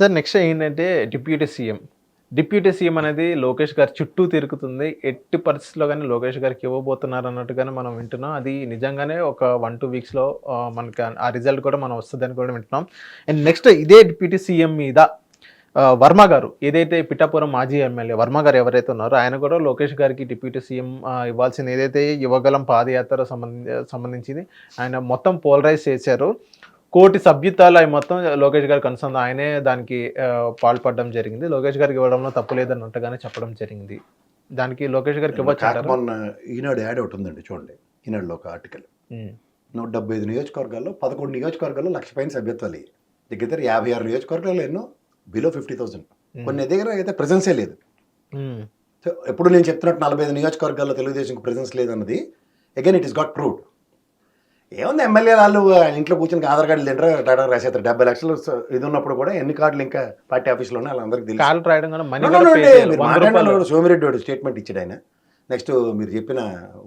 Sir next ఏంటంటే deputy CM. Deputy CM అనేది లోకేష్ గారి చుట్టూ తిరుగుతుంది. ఎట్టి పరిస్థితుల్లో కానీ లోకేష్ గారికి ఇవ్వబోతున్నారు అన్నట్టుగానే మనం వింటున్నాం. అది నిజంగానే ఒక వన్ టూ వీక్స్లో మనకి ఆ రిజల్ట్ కూడా మనం వస్తుందని కూడా వింటున్నాం. అండ్ నెక్స్ట్ ఇదే డిప్యూటీ సీఎం మీద వర్మ గారు ఏదైతే పిఠాపురం మాజీ ఎమ్మెల్యే వర్మ గారు ఎవరైతే ఉన్నారో ఆయన కూడా లోకేష్ గారికి డిప్యూటీ సీఎం ఇవ్వాల్సింది ఇవ్వాల్సిన ఏదైతే యువగలం పాదయాత్ర సంబంధి సంబంధించింది ఆయన మొత్తం పోలరైజ్ చేశారు. కోటి సభ్యతాలు అవి మొత్తం లోకేష్ గారికి కన్సర్న్ ఆయనే దానికి పాల్పడడం జరిగింది. లోకేష్ గారికి ఇవ్వడంలో తప్పు లేదన్నట్టుగానే చెప్పడం జరిగింది. దానికి లోకేష్ గారికి ఇవ్వచ్చు? మొన్న ఈనాడు యాడ్ ఒకటి ఉందండి చూడండి. ఈనాడులో ఒక ఆర్టికల్. నూట డెబ్బై ఐదు నియోజకవర్గాల్లో పదకొండు నియోజకవర్గాల్లో లక్ష పైన సభ్యత్వాలు. దగ్గర దగ్గర యాభై ఆరు నియోజకవర్గాల్లో ఎన్నో? Below fifty thousand. కొన్ని దగ్గర అయితే ప్రెజెన్సే లేదు. ఎప్పుడు నేను చెప్తున్నట్టు నలభై ఐదు నియోజకవర్గాల్లో తెలుగుదేశంకి ప్రెజెన్స్ లేదన్నది again it is got proved ఏముంది ఎమ్మెల్యే వాళ్ళు ఆయన ఇంట్లో కూర్చొని ఆధార్ కార్డులు తింటారు టాటా రాసేస్తారు డెబ్బై లక్షలు ఇది ఉన్నప్పుడు కూడా ఎన్ని కార్డులు ఇంకా పార్టీ ఆఫీస్లో ఉన్నాయి వాళ్ళందరికీ తెలుసు. సోమిరెడ్డి వాడు స్టేట్మెంట్ ఇచ్చాడు ఆయన. నెక్స్ట్ మీరు చెప్పిన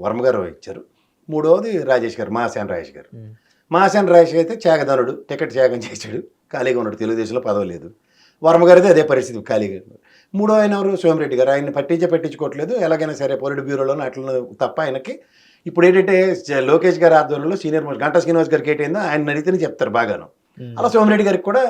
వర్మ గారు ఇచ్చారు. మూడవది రాజేష్ గారు మహాసేన రాజేష్ గారు. మహాసేన రాజేష్ అయితే త్యాగధనుడు టికెట్ త్యాగం చేశాడు. ఖాళీగా ఉన్నాడు తెలుగుదేశంలో పదవి లేదు. వర్మ గారిది అదే పరిస్థితి ఖాళీగా. మూడో ఆయన ఎవరు? సోమిరెడ్డి గారు. ఆయన్ని పట్టించే పట్టించుకోవట్లేదు. ఎలాగైనా సరే పొలిట్ బ్యూరోలో అట్లా తప్ప ఆయనకి ఇప్పుడు ఏంటంటే లోకేష్ గారి ఆధ్వర్యంలో సీనియర్ మోస్ట్ గంటా శ్రీనివాస్ గారికి ఏంటైందో ఆయన అడిగితేనే చెప్తారు బాగాను. అలా సోమిరెడ్డి గారికి కూడా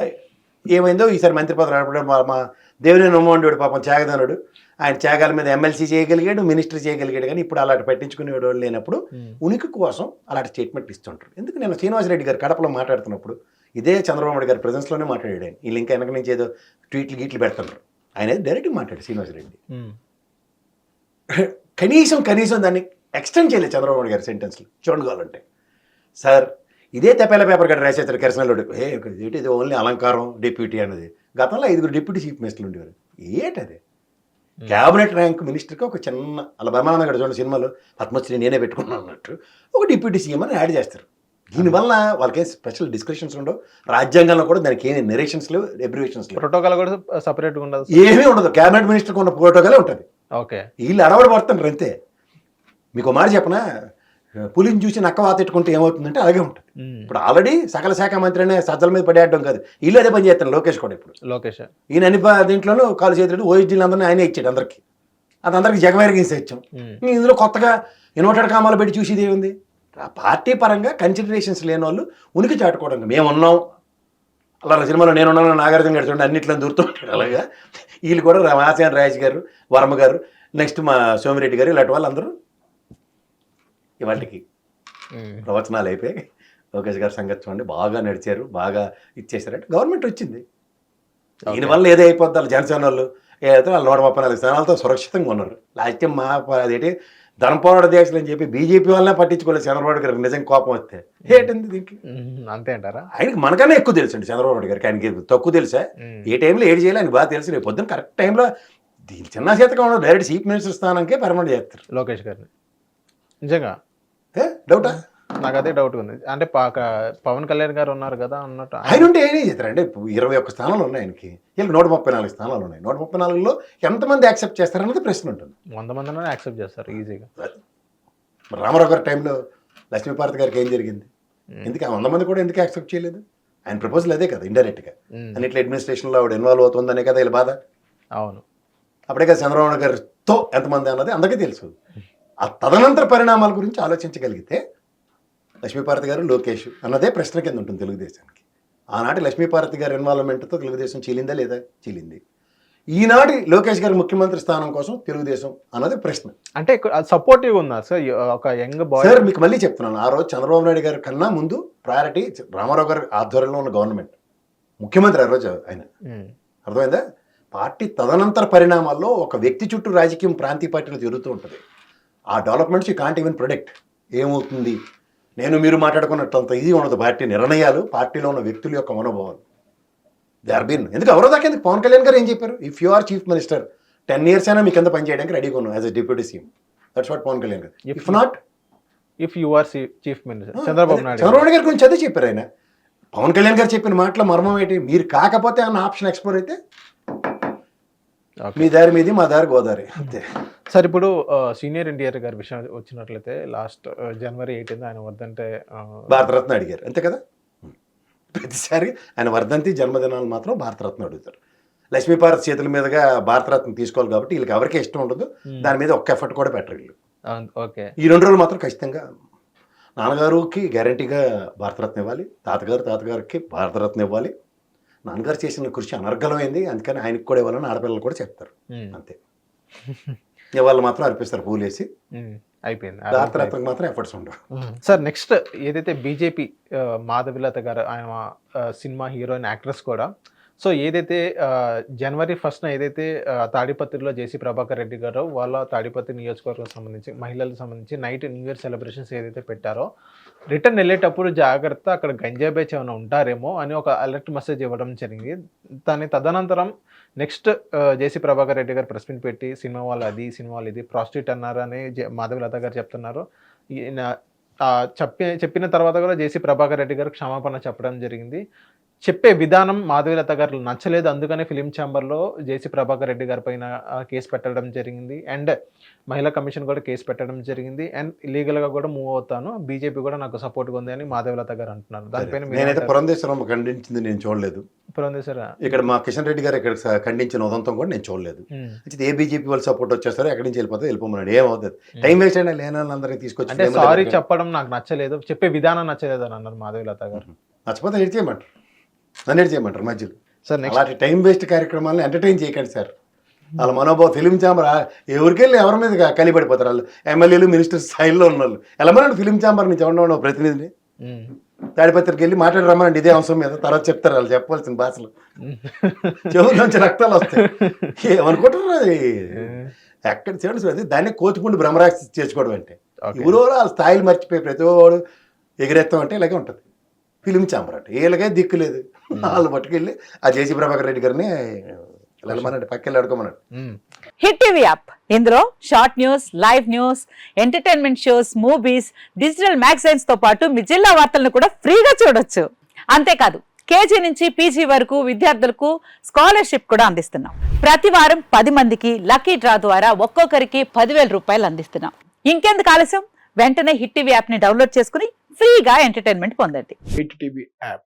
ఏమైందో ఈసారి మంత్రి పదవి రావడం మా మా దేవుని నమ్మోండి పాపం త్యాగధనుడు. ఆయన త్యాగాల మీద ఎమ్మెల్సీ చేయగలిగాడు మినిస్టర్ చేయగలిగాడు కానీ ఇప్పుడు అలాంటి పట్టించుకునేవాడు లేనప్పుడు ఉనికి కోసం అలాంటి స్టేట్మెంట్ ఇస్తుంటారు. ఎందుకు నేను శ్రీనివాసరెడ్డి గారు కడపలో మాట్లాడుతున్నప్పుడు ఇదే చంద్రబాబు నాయుడు గారి ప్రజెన్స్లోనే మాట్లాడాడు ఆయన. వీళ్ళు ఇంకా వెనక నుంచి ఏదో ట్వీట్లు గీట్లు పెడుతున్నారు. ఆయన డైరెక్ట్గా మాట్లాడు శ్రీనివాసరెడ్డి కనీసం కనీసం దాన్ని ఎక్స్టెండ్ చేయలేదు చంద్రబాబు నాయుడు గారి సెంటెన్స్లు. చూడండి కావాలంటే. సార్ ఇదే తెప్పేల పేపర్ గడ్డ రాసేస్తారు కిరసనలోడు ఏ ఏంటి ఇది ఓన్లీ అలంకారం డిప్యూటీ అన్నది. గతంలో ఐదుగురు డిప్యూటీ చీఫ్ మినిస్టర్లు ఉండేవారు ఏంటది? క్యాబినెట్ ర్యాంక్ మినిస్టర్కి ఒక చిన్న అలా బహమానంద గారు చూడండి సినిమాలో పద్మశ్రీ నేనే పెట్టుకున్నాను అన్నట్టు ఒక డిప్యూటీ సీఎం అని యాడ్ చేస్తారు. దీనివల్ల వాళ్ళకి స్పెషల్ డిస్కషన్స్ ఉండవు. రాజ్యాంగంలో కూడా దానికి ఏమి నెరేషన్స్ లేవు ఎబ్రివేషన్స్ లేవు. ప్రోటోకాల్ కూడా సపరేట్గా ఉండదు ఏమీ ఉండదు. క్యాబినెట్ మినిస్టర్కి ఉన్న ప్రోటోకాలే ఉంటుంది. ఓకే. వీళ్ళు అడవడి పడుతుంటారు అంతే. మీకు మాట చెప్పనా? పులిని చూసి నక్క వాతెట్టుకుంటే ఏమవుతుందంటే అలాగే ఉంటుంది. ఇప్పుడు ఆల్రెడీ సకల శాఖ మంత్రి అనే సజ్జల మీద పడేయడం కాదు. వీళ్ళు అదే పని చేస్తాను లోకేష్ కూడా ఇప్పుడు. లోకేష్. ఈయన అన్ని దీంట్లోనూ కాలు చేతులు ఓఎస్డీలు అందరినీ ఆయనే ఇచ్చాడు అందరికి. అది అందరికి జగమేరగించి ఇచ్చాం. ఇందులో కొత్తగా ఇన్వర్టెడ్ కామాలు పెట్టి చూసేది ఏముంది? ఆ పార్టీ పరంగా కన్సిడరేషన్స్ లేని వాళ్ళు ఉనికి చాటుకోవడం మేము ఉన్నాం. అలా సినిమాలో నేను ఉన్నాను నాగార్జున గారు చూడండి అన్నిట్లో దూరుతుంటాడు అలాగా. వీళ్ళు కూడా రామాసాయన రాజు గారు వర్మ గారు నెక్స్ట్ మా సోమిరెడ్డి గారు ఇలాంటి వాళ్ళందరూ ఇవాళకి ఉమ్, ప్రవచనాలు అయిపోయి లోకేష్ గారి సంగతి చూడండి. బాగా నడిచారు. బాగా ఇచ్చేసారంటే గవర్నమెంట్ వచ్చింది. దీనివల్ల ఏదో అయిపోద్ది. వాళ్ళు జనసేన వాళ్ళు ఏదైతే వాళ్ళు నూట ముప్పై నాలుగు స్థానాలతో సురక్షితంగా ఉన్నారు. లాస్ట్ టైం మా అదేంటి? దేశాలు అని చెప్పి బీజేపీ వల్లనే పట్టించుకోలేదు చంద్రబాబు గారికి. నిజంగా కోపం వస్తే ఏంటింది దీంట్లో? ఉమ్, అంతే అంటారా? ఆయనకి మనకన్నా ఎక్కువ తెలుసు అండి చంద్రబాబు నాయుడు గారికి. ఆయనకి తక్కువ తెలుసా? ఏ టైంలో ఏడు చేయాలి? ఆయనకి బాగా తెలుసు. రేపు పొద్దున్న కరెక్ట్ టైంలో దీని చిన్న చేతగా ఉండదు. డైరెక్ట్ చీఫ్ మినిస్టర్ స్థానానికే పర్మనెంట్ చేస్తారు. లోకేష్ గారిని. నిజంగా డౌటా? నాకు అదే డౌట్ ఉంది. అంటే పవన్ కళ్యాణ్ గారు ఉన్నారు కదా అన్నట్టు ఆయన- ఉంటే ఏం చేస్తారంటే ఇప్పుడు ఇరవై ఒక్క స్థానాలు ఉన్నాయి ఆయనకి. వీళ్ళకి నూట ముప్పై నాలుగు స్థానాలు ఉన్నాయి. నూట ముప్పై నాలుగులో ఎంతమంది యాక్సెప్ట్ చేస్తారన్నది ప్రశ్న ఉంటుంది. వంద మందినే యాక్సెప్ట్ చేస్తారు ఈజీగా. మరి రామారావు గారి టైంలో లక్ష్మీపార్తి గారికి ఏం జరిగింది? ఎందుకు వంద మంది కూడా ఎందుకు యాక్సెప్ట్ చేయలేదు? ఆయన ప్రపోజల్ అదే కదా ఇండైరెక్ట్గా ఉమ్, అన్నిట్లో అడ్మినిస్ట్రేషన్లో ఆవిడ ఇన్వాల్వ్ అవుతుందనే కదా వీళ్ళ బాధ. అవును. అప్పుడే కదా చంద్రబాబు నాయుడు గారితో ఎంతమంది అన్నది అందరికీ తెలుసు. ఆ తదనంతర పరిణామాల గురించి ఆలోచించగలిగితే లక్ష్మీపార్తి గారు లోకేష్ అన్నదే ప్రశ్న కింద ఉంటుంది తెలుగుదేశానికి. ఆనాటి లక్ష్మీపార్తి గారి ఇన్వాల్వ్మెంట్తో తెలుగుదేశం చీలిందా లేదా? చీలింది. ఈనాటి లోకేష్ గారి ముఖ్యమంత్రి స్థానం కోసం తెలుగుదేశం అన్నది ప్రశ్న. అంటే సపోర్టివ్ ఉందా సార్ ఒక యంగ్ బాయ్ సార్ మీకు మళ్ళీ చెప్తున్నాను. ఆ రోజు చంద్రబాబు నాయుడు గారి కన్నా ముందు ప్రయారిటీ రామారావు గారి ఆధ్వర్యంలో ఉన్న గవర్నమెంట్ ముఖ్యమంత్రి ఆ రోజు ఆయన. అర్థమైందా? పార్టీ తదనంతర పరిణామాల్లో ఒక వ్యక్తి చుట్టూ రాజకీయం ప్రాంతీయ పార్టీలు తిరుగుతూ ఉంటుంది. ఆ developments you can't even product ఏమవుతుంది? నేను మీరు మాట్లాడుకున్నట్టు అంత ఇది ఉండదు. పార్టీ నిర్ణయాలు పార్టీలో ఉన్న వ్యక్తుల యొక్క మనోభావాలు. దే ఆర్ బీన్ ఎందుకు? ఎవరో దాకా ఎందుకు? పవన్ కళ్యాణ్ గారు ఏం చెప్పారు? If you are chief minister ten years అయినా మీ కింద పని చేయడానికి రెడీగా ఉన్నాను as a deputy CM that's what Pawan Kalyan garu. If not if you are chief minister Chandrababu Naidu garu. Chandrababu గారి గురించి అదే చెప్పారు ఆయన. పవన్ కళ్యాణ్ గారు చెప్పిన మాటల మర్మం ఏంటి? మీరు కాకపోతే అన్న ఆప్షన్ ఎక్స్ప్లోర్ అయితే. మీ దారి మీది మా దారి గోదావరి అంతే. సార్ ఇప్పుడు సీనియర్ ఎన్టీఆర్ గారి విషయం వచ్చినట్లయితే లాస్ట్ జనవరి ఎయిటీన్త్ ఆయన వద్దంటే భారతరత్న అడిగారు. అంతే కదా? ప్రతిసారి ఆయన వర్ధంతి జన్మదినాలు మాత్రం భారతరత్న అడుగుతారు. లక్ష్మీపార్వతి చేతుల మీదుగా భారతరత్న తీసుకోవాలి కాబట్టి వీళ్ళకి ఎవరికీ ఇష్టం ఉండదు. దాని మీద ఒక్క ఎఫర్ట్ కూడా పెట్టరు వీళ్ళు. ఓకే. ఈ రెండు రోజులు మాత్రం ఖచ్చితంగా నాన్నగారికి గ్యారంటీగా భారతరత్న ఇవ్వాలి తాతగారు తాతగారికి భారతరత్న ఇవ్వాలి. నాన్నగారు చేసిన కృషి అనర్గలమైంది అందుకని ఆయనకి కూడా ఇవ్వాలని ఆడపిల్లలు కూడా చెప్తారు. అంతే. ఇవాళ మాత్రం అర్పిస్తారు పూలేసి. అయిపోయింది. భారతరత్నకు మాత్రం ఎఫర్ట్స్ ఉండవు. సార్ నెక్స్ట్ ఏదైతే బీజేపీ మాధవిలత గారు ఆయన సినిమా హీరోయిన్ యాక్ట్రెస్ కూడా సో ఏదైతే జనవరి ఫస్ట్న ఏదైతే తాడిపత్రిలో జేసీ ప్రభాకర్ రెడ్డి గారు వాళ్ళ తాడిపత్రి నియోజకవర్గం సంబంధించి మహిళలకు సంబంధించి నైట్ న్యూ ఇయర్ సెలబ్రేషన్స్ ఏదైతే పెట్టారో రిటర్న్ వెళ్ళేటప్పుడు జాగ్రత్త అక్కడ గంజాయి బ్యాచ్ ఏమైనా ఉంటారేమో అని ఒక అలర్ట్ మెసేజ్ ఇవ్వడం జరిగింది. దాని తదనంతరం నెక్స్ట్ జేసీ ప్రభాకర్ రెడ్డి గారు ప్రెస్ మీట్ పెట్టి సినిమా వాళ్ళు అది సినిమా వాళ్ళు ఇది ప్రాస్టిట్యూట్ అన్నారు అని జె- మాధవిలత గారు చెప్తున్నారు. చెప్పి చెప్పిన తర్వాత కూడా జేసీ ప్రభాకర్ రెడ్డి గారు క్షమాపణ చెప్పడం జరిగింది. చెప్పే విధానం మాధవిలత గారు నచ్చలేదు. అందుకనే ఫిలిం ఛాంబర్లో జేసీ ప్రభాకర్ రెడ్డి గారి పైన కేసు పెట్టడం జరిగింది. అండ్ మహిళా కమిషన్ కూడా కేసు పెట్టడం జరిగింది. అండ్ ఇల్లీగల్గా కూడా మూవ్ అవుతాను. బీజేపీ కూడా నాకు సపోర్ట్గా ఉంది అని మాధవిలత గారు అంటున్నారు. దానిపైన నేనైతే? పురంధేశ్వరం ఖండించింది నేను చూడలేదు. పురంధేశ్వర? ఇక్కడ మా కిషన్ రెడ్డి గారు ఇక్కడ ఖండించిన ఉదంతం కూడా నేను చూడలేదు. అయితే ఏ బీజేపీ వాళ్ళు సపోర్ట్ వచ్చేస్తారో ఎక్కడి నుంచి వెళ్ళిపోతే వెళ్ళిపోమన్నాడు ఏమవుతుంది టైం వేస్ట్ అయినా లేని వాళ్ళందరినీ తీసుకొచ్చి సారీ. చెప్పడం నాకు నచ్చలేదు. చెప్పే విధానం నచ్చలేదు అని అన్నారు మాధవిలత గారు. నచ్చపోతే ఎడిట్ చేయమంటారు? ఎడిట్ చేయమంటారు మధ్యలో. సార్ అలాంటి టైం వేస్ట్ కార్యక్రమాలను ఎంటర్టైన్ చేయకండి సార్. వాళ్ళ మనోభావ ఫిలిం ఛాంబర్ ఎవరికి వెళ్ళి ఎవరి మీద కలిపడిపోతారు వాళ్ళు? ఎమ్మెల్యేలు మినిస్టర్ స్థాయిలో ఉన్న వాళ్ళు. ఎలా ఫిలిం ఛాంబర్ నుంచి ఎవరినో ప్రతినిధిని? తాడిపత్రికి వెళ్ళి మాట్లాడి రమ్మనండి ఇదే అంశం మీద. తర్వాత చెప్తారు వాళ్ళు చెప్పవలసిన భాషలు. చెవుల నుంచి రక్తాలు వస్తాయి. ఏమనుకుంటారు అది? ఎక్కడ చూడండి అది దాన్ని కోతిపుండి భ్రమరాక్షి చేసుకోవడం అంటే. ఎవరో వాళ్ళ స్థాయిలు మర్చిపోయి ప్రతి వాడు ఎగిరెత్తం అంటే ఇలాగే ఉంటుంది. ఫిలిం ఛాంబర్ అంటే. వీళ్ళకే దిక్కు లేదు. వాళ్ళు పట్టుకెళ్ళి ఆ జేసీ ప్రభాకర్ రెడ్డి గారిని వెళ్ళమనండి పక్కెళ్ళి అడుకోమన్నాడు హిట్ టీవీ యాప్. ఇందులో short news live news entertainment shows movies digital మ్యాగజైన్స్తో పాటు మీ జిల్లా వార్తలను కూడా ఫ్రీగా చూడొచ్చు. అంతేకాదు కేజీ నుంచి పీజీ వరకు విద్యార్థులకు స్కాలర్షిప్ కూడా అందిస్తున్నాం. ప్రతి వారం పది మందికి లక్కీ డ్రా ద్వారా ఒక్కొక్కరికి పదివేల రూపాయలు అందిస్తున్నాం. ఇంకెందుకు ఆలస్యం? వెంటనే హిట్ టీవీ యాప్ని డౌన్లోడ్ చేసుకుని ఫ్రీగా ఎంటర్టైన్మెంట్ పొందండి. Hit TV app.